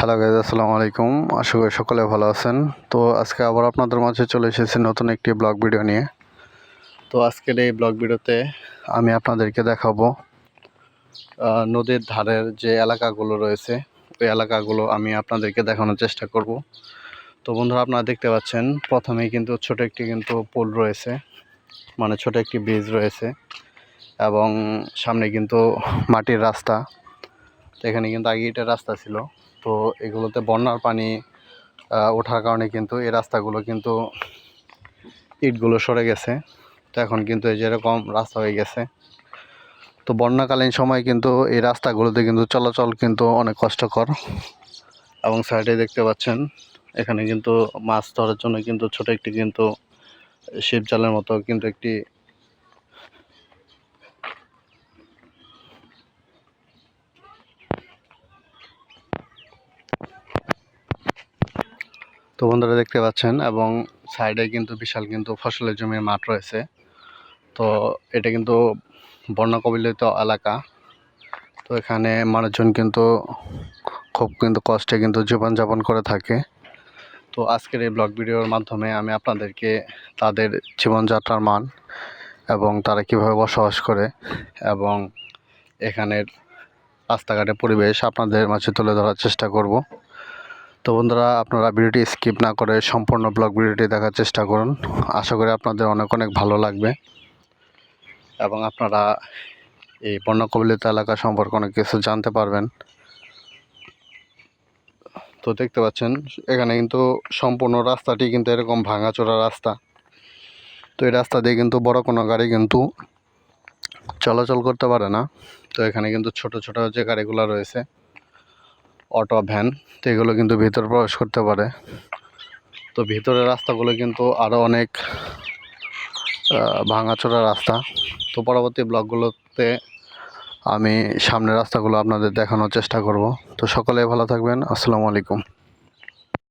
Hello guys আসসালামু আলাইকুম। আশা করি সকলে ভালো আছেন। তো আজকে আবার আপনাদের মাঝে চলে এসেছি নতুন একটি ব্লগ ভিডিও নিয়ে। তো আজকের এই ব্লগ ভিডিওতে আমি আপনাদেরকে দেখাবো নদীর ধারের যে এলাকাগুলো রয়েছে, ওই এলাকাগুলো আমি আপনাদেরকে দেখানোর চেষ্টা করব। তো বন্ধুরা, আপনারা দেখতে পাচ্ছেন, প্রথমেই কিন্তু ছোট একটি কিন্তু পুল রয়েছে মানে ছোট একটি ব্রিজ রয়েছে এবং সামনে কিন্তু মাটির রাস্তা। এখানে কিন্তু আগে ইটের রাস্তা ছিল। তো এগুলোতে বন্যার পানি ওঠার কারণে কিন্তু এই রাস্তাগুলো কিন্তু ইটগুলো সরে গেছে। তো এখন কিন্তু এই যেরকম রাস্তা হয়ে গেছে। তো বন্যাকালীন সময় কিন্তু এই রাস্তাগুলোতে কিন্তু চলাচল কিন্তু অনেক কষ্টকর। এবং সাইডে দেখতে পাচ্ছেন, এখানে কিন্তু মাছ ধরার জন্য কিন্তু ছোট একটি কিন্তু শিব জালের মতো কিন্তু একটি তো বন্ধুরা দেখতে পাচ্ছেন, এবং সাইডে কিন্তু বিশাল কিন্তু ফসলের জমির মাঠ রয়েছে। তো এটা কিন্তু বন্যা এলাকা। তো এখানে মানুষজন কিন্তু খুব কিন্তু কষ্টে কিন্তু জীবনযাপন করে থাকে। তো আজকের এই ব্লগ ভিডিওর মাধ্যমে আমি আপনাদেরকে তাদের জীবনযাত্রার মান এবং তারা কীভাবে বসবাস করে এবং এখানের রাস্তাঘাটের পরিবেশ আপনাদের মাঝে তুলে ধরার চেষ্টা করব। তো বন্ধুরা, আপনারা ভিডিওটি স্কিপ না করে সম্পূর্ণ ব্লগ ভিডিওটি দেখার চেষ্টা করুন। আশা করি আপনাদের অনেক অনেক ভালো লাগবে। এবং আপনারা এই বন্যা কবলিত এলাকা সম্পর্কে অনেক কিছু জানতে পারবেন। তো দেখতে পাচ্ছেন, এখানে কিন্তু সম্পূর্ণ রাস্তাটি কিন্তু এরকম ভাঙাচোরা রাস্তা। তো এই রাস্তা দিয়ে কিন্তু বড় কোনো গাড়ি কিন্তু চলাচল করতে পারে না। তো এখানে কিন্তু ছোট ছোট যে গাড়িগুলো রয়েছে অটো, ভ্যান, তো এগুলো কিন্তু ভিতরে প্রবেশ করতে পারে। তো ভিতরের রাস্তাগুলো কিন্তু আরও অনেক ভাঙাচোরা রাস্তা। তো পরবর্তী ব্লগগুলোতে আমি সামনের রাস্তাগুলো আপনাদের দেখানোর চেষ্টা করব। তো সকলে ভালো থাকবেন। আসসালামু আলাইকুম।